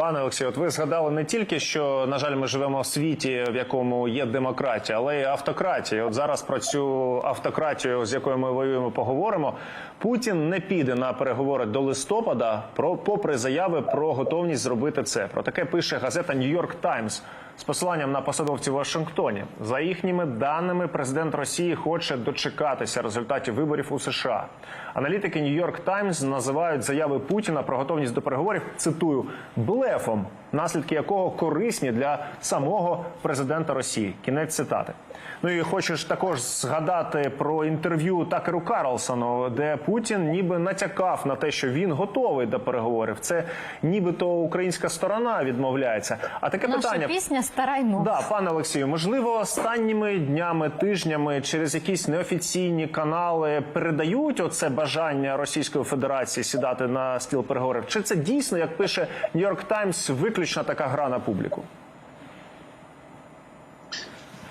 Пане Олексію, от ви згадали не тільки, що на жаль, ми живемо в світі, в якому є демократія, але й автократія. От зараз про цю автократію, з якою ми воюємо, поговоримо. Путін не піде на переговори до листопада, про попри заяви про готовність зробити це. Про таке пише газета Нью-Йорк Таймс з посиланням на посадовців у Вашингтоні. За їхніми даними, президент Росії хоче дочекатися результатів виборів у США. Аналітики Нью-Йорк Таймс називають заяви Путіна про готовність до переговорів. Цитую блефом, наслідки якого корисні для самого президента Росії. Кінець цитати. Ну і хочеш також згадати про інтерв'ю Такеру Карлсону, де Путін ніби натякав на те, що він готовий до переговорів. Це нібито українська сторона відмовляється. А таке Наша питання пісня стара й. Да, пане Олексію, можливо, останніми днями, тижнями через якісь неофіційні канали передають оце бажання Російської Федерації сідати на стіл переговорів? Чи це дійсно, як пише Нью-Йорк Таймс, виключна така гра на публіку?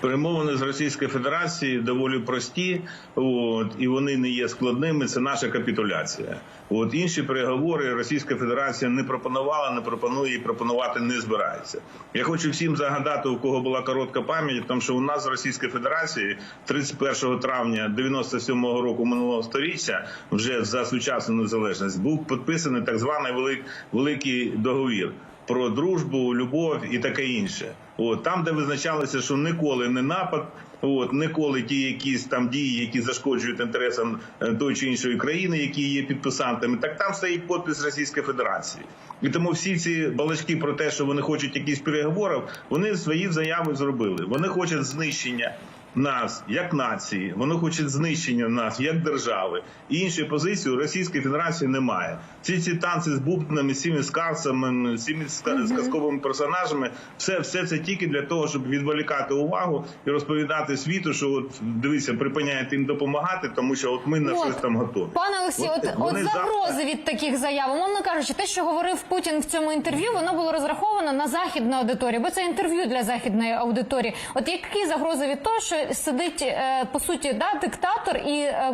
Перемовини з Російською Федерацією доволі прості, от і вони не є складними. Це наша капітуляція. От інші переговори Російська Федерація не пропонувала, не пропонує і пропонувати не збирається. Я хочу всім загадати, у кого була коротка пам'ять, тому що у нас з Російської Федерації 31 травня 97-го року минулого століття, вже за сучасну незалежність, був підписаний так званий великий договір про дружбу, любов і таке інше. От там, де визначалося, що ніколи не напад, от ніколи ті якісь там дії, які зашкоджують інтересам е, тої чи іншої країни, які є підписантами, так там стоїть підпис Російської Федерації. І тому всі ці балачки про те, що вони хочуть якісь переговорів, вони свої заяви зробили. Вони хочуть знищення. Нас як нації, вони хочуть знищення нас як держави. І іншої позиції у Російської Федерації немає. Ці ці танці з бубнами, цими скарсами, цими сказковими персонажами, все, все це тільки для того, щоб відволікати увагу і розповідати світу, що от дивіться, припиняєте їм допомагати, тому що от ми на От, щось там готові. Пане Олексію, от, от, вони загрози завтра- від таких заяв, умовно кажучи, те, що говорив Путін в цьому інтерв'ю, воно було розраховано на західну аудиторію, бо це інтерв'ю для західної аудиторії. От які загрози від того, що сидить е, по суті да, диктатор і е,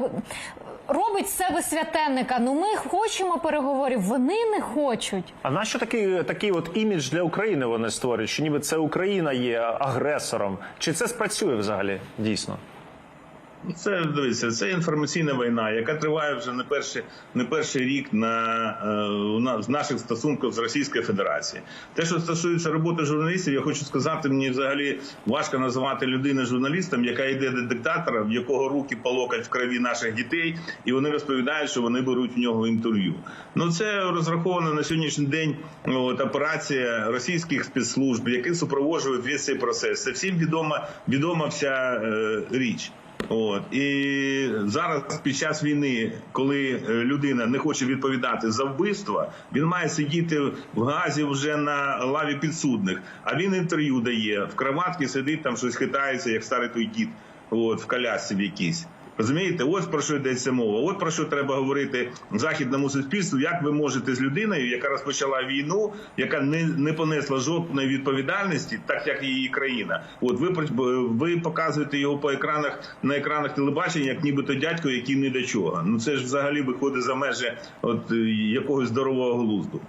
робить себе святенника? Ну ми хочемо переговорів, вони не хочуть. А нащо такий такий от імідж для України вони створюють? Що ніби це Україна є агресором? Чи це спрацює взагалі дійсно? Це дивіться, це інформаційна війна, яка триває вже не перший, не перший рік на, е, у в наших стосунках з Російською Федерацією. Те, що стосується роботи журналістів, я хочу сказати, мені взагалі важко називати людину журналістом, яка йде до диктатора, в якого руки по локоть в крові наших дітей, і вони розповідають, що вони беруть в нього інтерв'ю. Ну це розраховано на сьогоднішній день. От операція російських спецслужб, які супроводжують весь цей процес. Це всім відома відома вся е, річ. От і зараз під час війни, коли е, людина не хоче відповідати за вбивство, він має сидіти в газі вже на лаві підсудних. А він інтерв'ю дає в кроватці, сидить там щось хитається, як старий той дід, от в колясці в якійсь. Розумієте, ось про що йдеться мова. От про що треба говорити західному суспільству. Як ви можете з людиною, яка розпочала війну, яка не, не понесла жодної відповідальності, так як її країна. От ви ви показуєте його по екранах на екранах телебачення, як нібито дядько, який не до чого. Ну це ж взагалі виходить за межі от якогось здорового глузду.